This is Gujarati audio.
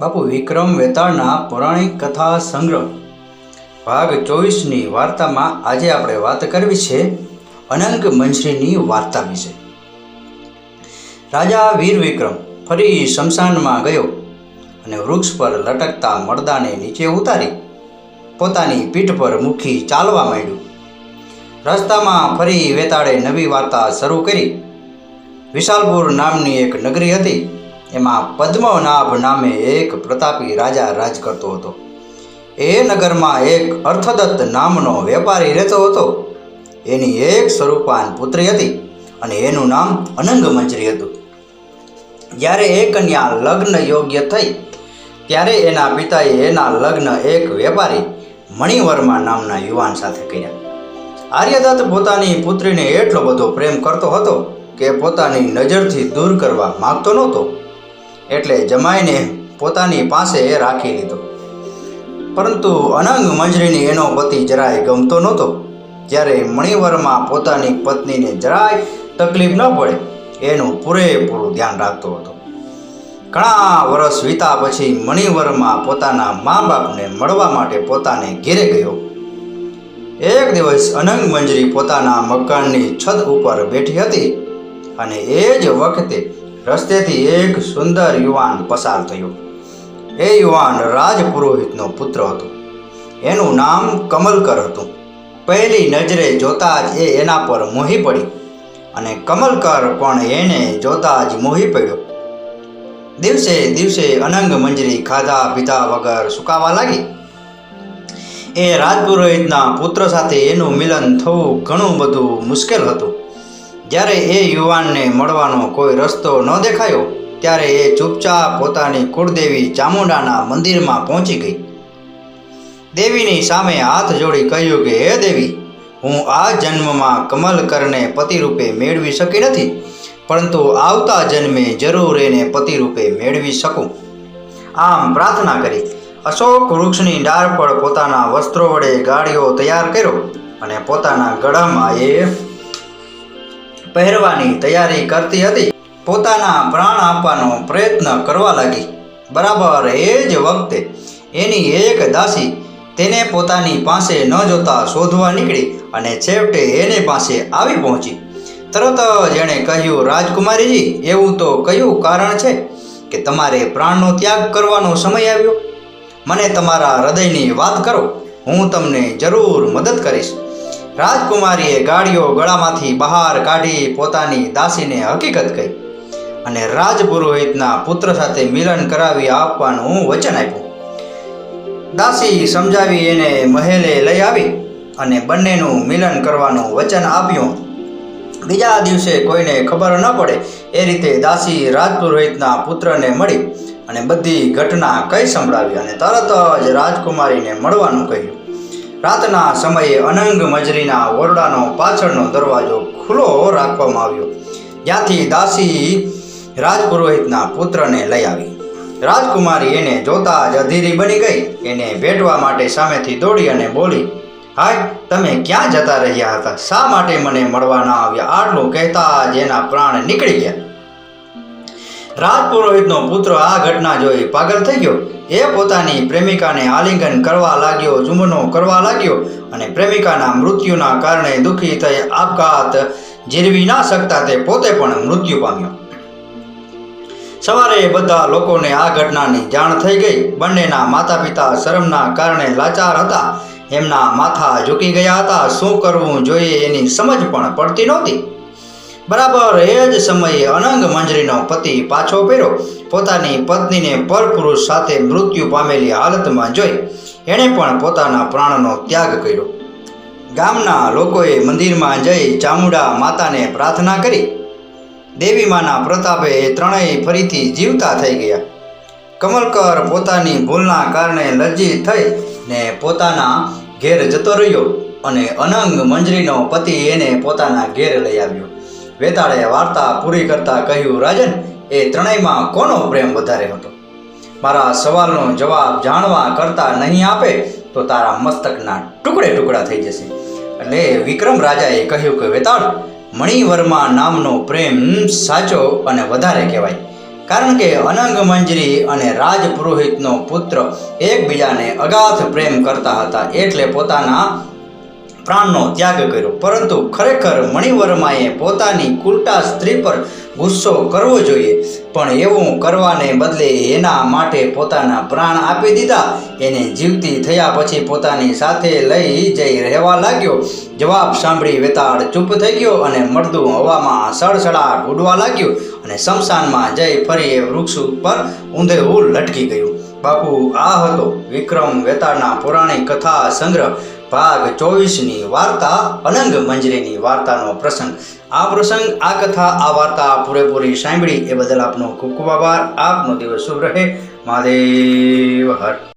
બાપુ વિક્રમ વેતાળના પૌરાણિક કથા સંગ્રહ. ભાગ ચોવીસની વાર્તામાં આજે આપણે વાત કરવી છે અનંગ મંજરીની વાર્તા વિશે. રાજા વીર વિક્રમ ફરી શમશાનમાં ગયો અને વૃક્ષ પર લટકતા મરદાને નીચે ઉતારી પોતાની પીઠ પર મૂકી ચાલવા માંડ્યું. રસ્તામાં ફરી વેતાળે નવી વાર્તા શરૂ કરી. વિશાલપુર નામની એક નગરી હતી એમાં પદ્મનાભ નામે એક પ્રતાપી રાજા રાજ કરતો હતો. એ નગરમાં એક અર્થદત્ત નામનો વેપારી રહેતો હતો. એની એક સ્વરૂપાન પુત્રી હતી અને એનું નામ અનંગમંજરી હતું. જ્યારે એ કન્યા લગ્ન યોગ્ય થઈ, ત્યારે એના પિતાએ એના લગ્ન એક વેપારી મણિવર્મા નામના યુવાન સાથે કર્યા. આર્યદત્ત પોતાની પુત્રીને એટલો બધો પ્રેમ કરતો હતો કે પોતાની નજરથી દૂર કરવા માગતો નહોતો. એટલે જમાઈને પોતાની પાસે રાખી લીધો. પરંતુ અનંગ મંજરીને એનો પતિ જરાય ગમતો નહોતો. જ્યારે મણિવરમાં પોતાની પત્નીને જરાય તકલીફ ન પડે, એનું પૂરેપૂરું ધ્યાન રાખતો હતો. ઘણા વર્ષ વીતા પછી મણિવરમાં પોતાના મા બાપને મળવા માટે પોતાને ઘેરે ગયો. એક દિવસ અનંગ મંજરી પોતાના મકાનની છત ઉપર બેઠી હતી અને એ જ વખતે રસ્તેથી એક સુંદર યુવાન પસાર થયો. એ યુવાન રાજપુરોહિતનો પુત્ર હતો. એનું નામ કમલકર હતું. પહેલી નજરે જોતા જ એ એના પર મોહી પડી અને કમલકર પણ એને જોતા જ મોહી પડ્યો. દિવસે દિવસે અનંગ મંજરી ખાધા પીધા વગર સુકાવા લાગી. એ રાજપુરોહિતના પુત્ર સાથે એનું મિલન થવું ઘણું બધું મુશ્કેલ હતું. જ્યારે એ યુવાનને મળવાનો કોઈ રસ્તો ન દેખાયો, ત્યારે એ ચૂપચાપ પોતાની કુળદેવી ચામુંડાના મંદિરમાં પહોંચી ગઈ. દેવીની સામે હાથ જોડી કહ્યું કે, હે દેવી, હું આ જન્મમાં કમલકરને પતિરૂપે મેળવી શકી નથી, પરંતુ આવતા જન્મે જરૂર એને પતિરૂપે મેળવી શકું. આમ પ્રાર્થના કરી, અશોક વૃક્ષની ડાળ પર પોતાના વસ્ત્રો વડે ગાડીઓ તૈયાર કર્યો અને પોતાના ગળામાં એ પહેરવાની તૈયારી કરતી હતી. પોતાના પ્રાણ આપવાનો પ્રયત્ન કરવા લાગી. બરાબર એ જ વખતે એની એક દાસી તેને પોતાની પાસે ન જોતા શોધવા નીકળી અને છેવટે એને પાસે આવી પહોંચી. તરત જ એણે કહ્યું, રાજકુમારીજી, એવું તો કયું કારણ છે કે તમારે પ્રાણનો ત્યાગ કરવાનો સમય આવ્યો? મને તમારા હૃદયની વાત કરો. હું તમને જરૂર મદદ કરીશ. રાજકુમારીએ ગાડીઓ ગળામાંથી બહાર કાઢી પોતાની દાસીને હકીકત કહી અને રાજપુરોહિતના પુત્ર સાથે મિલન કરાવી આપવાનું વચન આપ્યું. દાસી સમજાવી એને મહેલે લઈ આવી અને બંનેનું મિલન કરવાનું વચન આપ્યું. બીજા દિવસે કોઈને ખબર ન પડે એ રીતે દાસી રાજપુરોહિતના પુત્રને મળી અને બધી ઘટના કઈ સંભળાવી અને તરત જ રાજકુમારીને મળવાનું કહ્યું. રાતના સમયે અનંગ મજરીના ઓરડાનો પાછળનો દરવાજો ખુલ્લો રાખવામાં આવ્યો. જ્યાંથી દાસી રાજપુરોહિતના પુત્રને લઈ આવી. રાજકુમારી એને જોતા જ અધીરી બની ગઈ. એને ભેટવા માટે સામેથી દોડી અને બોલી, હાય, તમે ક્યાં જતા રહ્યા હતા? શા માટે મને મળવા ના આવ્યા? આટલું કહેતા જ એના પ્રાણ નીકળી ગયા. રાજપુરોહિતનો પુત્ર આ ઘટના જોઈ પાગલ થઈ ગયો. એ પોતાની પ્રેમિકાને આલિંગન કરવા લાગ્યો ચુંબનો કરવા લાગ્યો અને પ્રેમિકાના મૃત્યુના કારણે દુઃખી થઈ આપઘાત જીરવી ના શકતા તે પોતે પણ મૃત્યુ પામ્યો. સવારે બધા લોકોને આ ઘટનાની જાણ થઈ ગઈ. બંનેના માતા પિતા શરમના કારણે લાચાર હતા. એમના માથા ઝૂકી ગયા હતા. શું કરવું જોઈએ એની સમજ પણ પડતી નહોતી. બરાબર એ જ સમયે અનંગ મંજરીનો પતિ પાછો ફેરો પોતાની પત્નીને પરપુરુષ સાથે મૃત્યુ પામેલી હાલતમાં જોઈ એણે પણ પોતાના પ્રાણનો ત્યાગ કર્યો. ગામના લોકોએ મંદિરમાં જઈ ચામુંડા માતાને પ્રાર્થના કરી. દેવી માના પ્રતાપે એ ત્રણેય ફરીથી જીવતા થઈ ગયા. કમલકર પોતાની ભૂલના કારણે લજ્જિત થઈ ને પોતાના ઘેર જતો રહ્યો અને અનંગ મંજરીનો પતિ એને પોતાના ઘેર લઈ આવ્યો. વેતાળે વાર્તા પૂરી કરતા કહ્યું, રાજન, એ ત્રણેયમાં કોનો પ્રેમ વધારે હતો? મારા સવાલનો જવાબ જાણવા કરતા નહીં આપે તો તારા મસ્તકના ટુકડે ટુકડા થઈ જશે. એટલે વિક્રમ રાજાએ કહ્યું કે, વેતાળ, મણિવર્મા નામનો પ્રેમ સાચો અને વધારે કહેવાય. કારણ કે અનંગ મંજરી અને રાજપુરોહિતનો પુત્ર એકબીજાને અગાધ પ્રેમ કરતા હતા એટલે પોતાના પ્રાણનો ત્યાગ કર્યો. પરંતુ ખરેખર મણિવર્માએ પોતાની કુલટા સ્ત્રી પર ગુસ્સો કરવો જોઈએ. પણ એવું કરવાને બદલે એના માટે પોતાના પ્રાણ આપી દીધા. એને જીવતી થયા પછી પોતાની સાથે લઈ જઈ રહેવા લાગ્યો. જવાબ સાંભળી વેતાળ ચૂપ થઈ ગયો અને મળદું હવામાં સડસડાટ ઉડવા લાગ્યું અને શમશાનમાં જઈ ફરી એ વૃક્ષ ઉપર ઊંધેવું લટકી ગયું. બાપુ આ હતો વિક્રમ વેતાળના પૌરાણિક કથા સંગ્રહ. ભાગ ચોવીસની વાર્તા, અનંગ મંજરીની વાર્તાનો પ્રસંગ. આ પ્રસંગ, આ કથા, આ વાર્તા પૂરેપૂરી સાંભળી એ બદલ આપનો ખૂબ ખૂબ આભાર. આપનો દિવસ શુભ રહે. મહાદેવ હર.